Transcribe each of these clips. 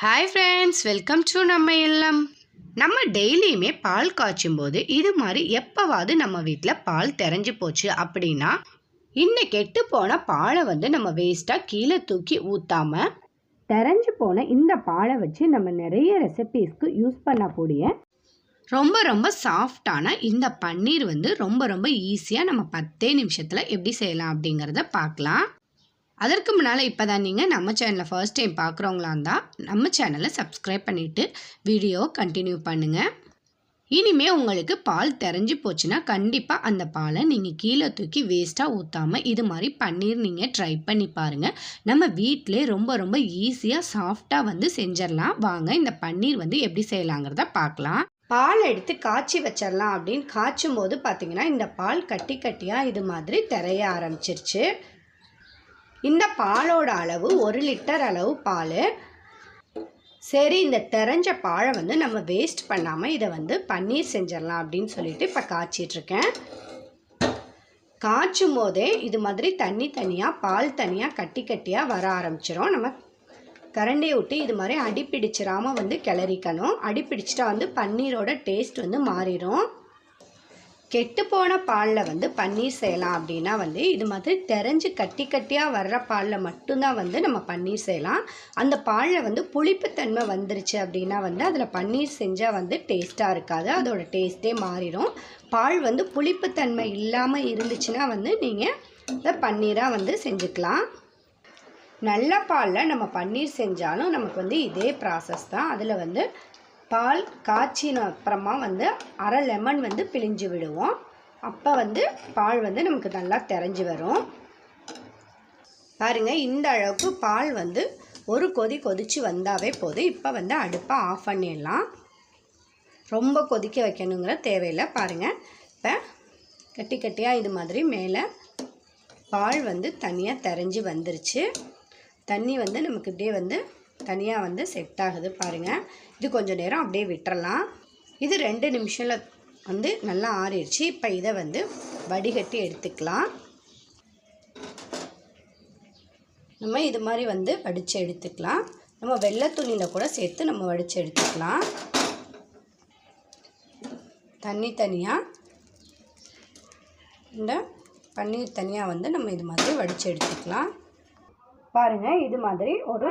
Hi friends welcome to நம்ம இல்லம். நம்ம டெய்லியுமே பால் காய்ச்சும் போது இது மாதிரி எப்போவாவது நம்ம வீட்டில் பால் தெரிஞ்சு போச்சு அப்படின்னா இந்த கெட்டு போன பாலை வந்து நம்ம வேஸ்ட்டாக கீழே தூக்கி ஊற்றாம தெரிஞ்சு போன இந்த பாலை வச்சு நம்ம நிறைய ரெசிபீஸ்க்கு யூஸ் பண்ணக்கூடிய ரொம்ப ரொம்ப சாஃப்டான இந்த பன்னீர் வந்து ரொம்ப ரொம்ப ஈஸியாக நம்ம பத்தே நிமிஷத்தில் எப்படி செய்யலாம் அப்படிங்கிறத பார்க்கலாம். அதற்கு முன்னால் இப்போ தான் நீங்கள் நம்ம சேனலை ஃபர்ஸ்ட் டைம் பார்க்குறவங்களா இருந்தால் நம்ம சேனலை சப்ஸ்கிரைப் பண்ணிவிட்டு வீடியோ கண்டினியூ பண்ணுங்கள் இனிமே உங்களுக்கு பால் தெரிஞ்சு போச்சுன்னா கண்டிப்பாக அந்த பாலை நீங்கள் கீழே தூக்கி வேஸ்ட்டாக ஊற்றாமல் இது மாதிரி பன்னீர் நீங்கள் ட்ரை பண்ணி பாருங்கள் நம்ம வீட்டிலே ரொம்ப ரொம்ப ஈஸியாக சாஃப்டாக வந்து செஞ்சிடலாம். வாங்க இந்த பன்னீர் வந்து எப்படி செய்யலாங்கிறத பார்க்கலாம் பால் எடுத்து காய்ச்சி வச்சிடலாம் அப்படின்னு காய்ச்சும் போது பார்த்தீங்கன்னா இந்த பால் கட்டி கட்டியாக இது மாதிரி திரைய ஆரம்பிச்சிருச்சு. இந்த பாலோட அளவு ஒரு லிட்டர் அளவு பால். சரி இந்த தெரிஞ்ச பாலை வந்து நம்ம வேஸ்ட் பண்ணாமல் இதை வந்து பன்னீர் செஞ்சிடலாம் அப்படின்னு சொல்லிட்டு இப்போ காய்ச்சிட்ருக்கேன் காய்ச்சும் போதே இது மாதிரி தண்ணி தனியாக பால் தனியாக கட்டி கட்டியாக வர ஆரம்பிச்சிடும் நம்ம கரண்டியை விட்டு இது மாதிரி அடி பிடிச்சிடாமல் வந்து கிளறிக்கணும். அடி பிடிச்சிட்டா வந்து பன்னீரோட டேஸ்ட் வந்து மாறிடும். கெட்டுப்போன பாலில் வந்து பன்னீர் செய்யலாம் அப்படின்னா வந்து இது மாதிரி தெரிஞ்சு கட்டி கட்டியாக வர்ற பாலில் மட்டும்தான் வந்து நம்ம பன்னீர் செய்யலாம். அந்த பாலில் வந்து புளிப்புத்தன்மை வந்துருச்சு அப்படின்னா வந்து அதில் பன்னீர் செஞ்சால் வந்து டேஸ்ட்டாக இருக்காது. அதோட டேஸ்ட்டே மாறிடும். பால் வந்து புளிப்புத்தன்மை இல்லாமல் இருந்துச்சுன்னா வந்து நீங்கள் இதை பன்னீராக வந்து செஞ்சுக்கலாம். நல்ல பாலில் நம்ம பன்னீர் செஞ்சாலும் நமக்கு வந்து இதே ப்ராசஸ் தான். அதில் வந்து பால் காய்ச்சின அப்புறமா வந்து அரை லெமன் வந்து பிழிஞ்சு விடுவோம். அப்போ வந்து பால் வந்து நமக்கு நல்லா தெரிஞ்சு வரும். பாருங்கள் இந்த அளவுக்கு பால் வந்து ஒரு கொதி கொதித்து வந்தாவே போதும். இப்போ வந்து அடுப்பை ஆஃப் பண்ணிடலாம். ரொம்ப கொதிக்க வைக்கணுங்கிற தேவையில்லை. பாருங்கள் இப்போ கட்டி கட்டியாக இது மாதிரி மேலே பால் வந்து தனியாக தெரிஞ்சு வந்துருச்சு. தண்ணி வந்து நமக்கு இப்படியே வந்து தனியாக வந்து செட் ஆகுது பாருங்கள் இது கொஞ்சம் நேரம் அப்படியே விட்டுறலாம். இது ரெண்டு நிமிஷத்தில் வந்து நல்லா ஆறிடுச்சு. இப்போ இதை வந்து வடிகட்டி எடுத்துக்கலாம். நம்ம இது மாதிரி வந்து வடித்து எடுத்துக்கலாம். நம்ம வெள்ளை துணியில் கூட சேர்த்து நம்ம வடித்து எடுத்துக்கலாம். தண்ணி தனியாக இந்த பன்னீர் தனியாக வந்து நம்ம இது மாதிரி வடித்து எடுத்துக்கலாம். பாருங்கள் இது மாதிரி ஒரு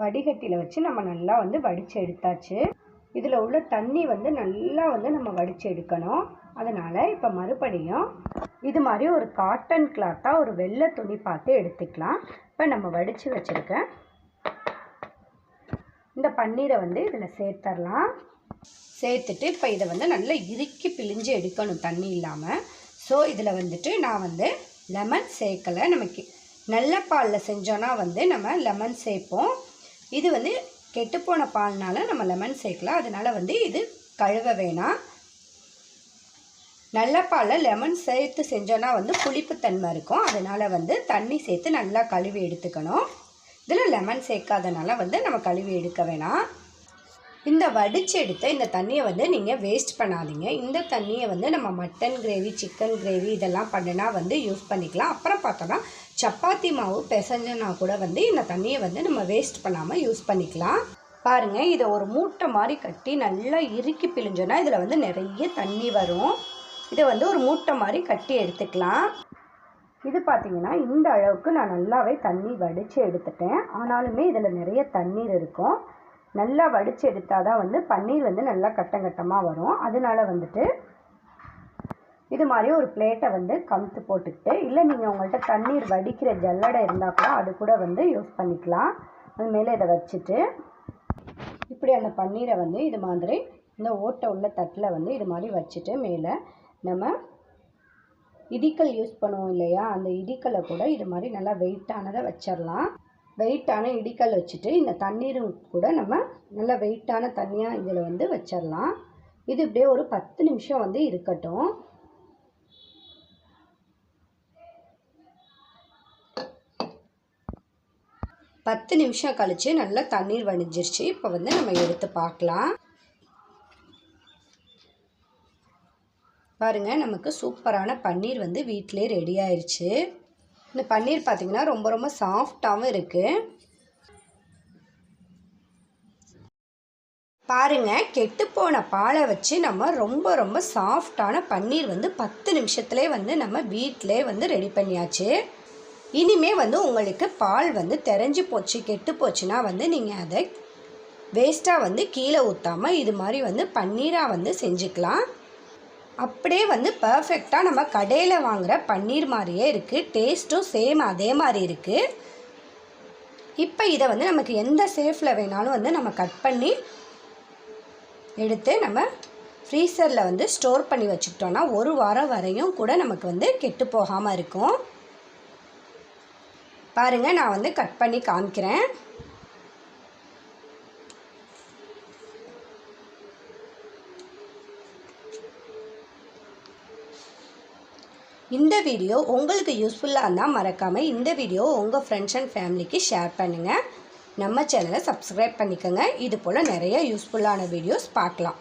வடிகட்டியில் வச்சு நம்ம நல்லா வந்து வடித்து எடுத்தாச்சு. இதில் உள்ள தண்ணி வந்து நல்லா வந்து நம்ம வடித்து எடுக்கணும். அதனால் இப்போ மறுபடியும் இது மாதிரி ஒரு காட்டன் கிளாத்தாக ஒரு வெள்ளை துணி பார்த்து எடுத்துக்கலாம். இப்போ நம்ம வடித்து வச்சுருக்கேன் இந்த பன்னீரை வந்து இதில் சேர்த்துடலாம் சேர்த்துட்டு இப்போ இதை வந்து நல்லா இறுக்கி பிழிஞ்சு எடுக்கணும் தண்ணி இல்லாமல் ஸோ இதில் வந்துட்டு நான் வந்து லெமன் சேர்க்கலை. நமக்கு நல்ல பாலில் செஞ்சோன்னா வந்து நம்ம லெமன் சேர்ப்போம். இது வந்து கெட்டுப்போன பால்னால் நம்ம லெமன் சேர்க்கலாம். அதனால் வந்து இது கழுவ வேணாம். நல்ல பாலில் லெமன் சேர்த்து செஞ்சோன்னா வந்து புளிப்புத்தன்மை இருக்கும். அதனால் வந்து தண்ணி சேர்த்து நல்லா கழுவி எடுத்துக்கணும். இதில் லெமன் சேர்க்காதனால வந்து நம்ம கழுவி எடுக்க வேணாம். இந்த வடித்து எடுத்த இந்த தண்ணியை வந்து நீங்கள் வேஸ்ட் பண்ணாதீங்க. இந்த தண்ணியை வந்து நம்ம மட்டன் கிரேவி சிக்கன் கிரேவி இதெல்லாம் பண்ணினா வந்து யூஸ் பண்ணிக்கலாம். அப்புறம் பார்த்தோன்னா சப்பாத்தி மாவு பிசைஞ்சனா கூட வந்து இந்த தண்ணியை வந்து நம்ம வேஸ்ட் பண்ணாமல் யூஸ் பண்ணிக்கலாம். பாருங்கள் இதை ஒரு மூட்டை மாதிரி கட்டி நல்லா இறுக்கி பிழிஞ்சோன்னா இதில் வந்து நிறைய தண்ணி வரும். இதை வந்து ஒரு மூட்டை மாதிரி கட்டி எடுத்துக்கலாம். இது பார்த்திங்கன்னா இந்த அளவுக்கு நான் நல்லாவே தண்ணி வடித்து எடுத்துட்டேன். ஆனாலுமே இதில் நிறைய தண்ணீர் இருக்கும். நல்லா வடித்து எடுத்தால் தான் வந்து பன்னீர் வந்து நல்லா கட்டம் கட்டமாக வரும். அதனால வந்துட்டு இது மாதிரி ஒரு பிளேட்டை வந்து கமுத்து போட்டுக்கிட்டு இல்லை நீங்கள் உங்கள்கிட்ட தண்ணீர் வடிக்கிற ஜல்லடை இருந்தால் கூட அது கூட வந்து யூஸ் பண்ணிக்கலாம். அது மேலே இதை வச்சுட்டு இப்படி அந்த பன்னீரை வந்து இது மாதிரி இந்த ஓட்டை உள்ள தட்டில் வந்து இது மாதிரி வச்சுட்டு மேலே நம்ம இடிக்கல் யூஸ் பண்ணுவோம் இல்லையா? அந்த இடிக்கலை கூட இது மாதிரி நல்லா வெயிட்டானதை வச்சிடலாம் வெயிட்டான இடிக்கல் வச்சுட்டு இந்த தண்ணீரும் கூட நம்ம நல்லா வெயிட்டான தண்ணியாக இதில் வந்து வச்சிடலாம் இது இப்படியே ஒரு பத்து நிமிஷம் வந்து இருக்கட்டும். பத்து நிமிஷம் கழித்து நல்லா தண்ணீர் வடிஞ்சிருச்சு. இப்போ வந்து நம்ம எடுத்து பார்க்கலாம். பாருங்கள் நமக்கு சூப்பரான பன்னீர் வந்து வீட்டிலே ரெடி ஆயிடுச்சு இந்த பன்னீர் பார்த்திங்கன்னா ரொம்ப ரொம்ப சாஃப்டாகவும் இருக்குது பாருங்கள் கெட்டுப்போன பாலை வச்சு நம்ம ரொம்ப ரொம்ப சாஃப்டான பன்னீர் வந்து பத்து நிமிஷத்துலேயே வந்து நம்ம வீட்டிலே வந்து ரெடி பண்ணியாச்சு. இனிமே வந்து உங்களுக்கு பால் வந்து தெரிஞ்சு போச்சு கெட்டு போச்சுன்னா வந்து நீங்கள் அதை வேஸ்ட்டாக வந்து கீழே ஊற்றாமல் இது மாதிரி வந்து பன்னீராக வந்து செஞ்சுக்கலாம். அப்படியே வந்து பர்ஃபெக்டாக நம்ம கடையில் வாங்குகிற பன்னீர் மாதிரியே இருக்குது டேஸ்ட்டும் சேம் அதே மாதிரி இருக்குது இப்போ இதை வந்து நமக்கு எந்த சேஃபில் வேணாலும் வந்து நம்ம கட் பண்ணி எடுத்து நம்ம ஃப்ரீசரில் வந்து ஸ்டோர் பண்ணி வச்சுக்கிட்டோன்னா ஒரு வாரம் வரையும் கூட நமக்கு வந்து கெட்டு போகாமல் இருக்கும். பாருங்கள் நான் வந்து கட் பண்ணி காமிக்கிறேன். இந்த வீடியோ உங்களுக்கு யூஸ்ஃபுல்லாக இருந்தால் மறக்காமல் இந்த வீடியோ உங்கள் ஃப்ரெண்ட்ஸ் அண்ட் ஃபேமிலிக்கு ஷேர் பண்ணுங்கள் நம்ம சேனலை சப்ஸ்கிரைப் பண்ணிக்கோங்க. இது போல் நிறைய யூஸ்ஃபுல்லான வீடியோஸ் பார்க்கலாம்.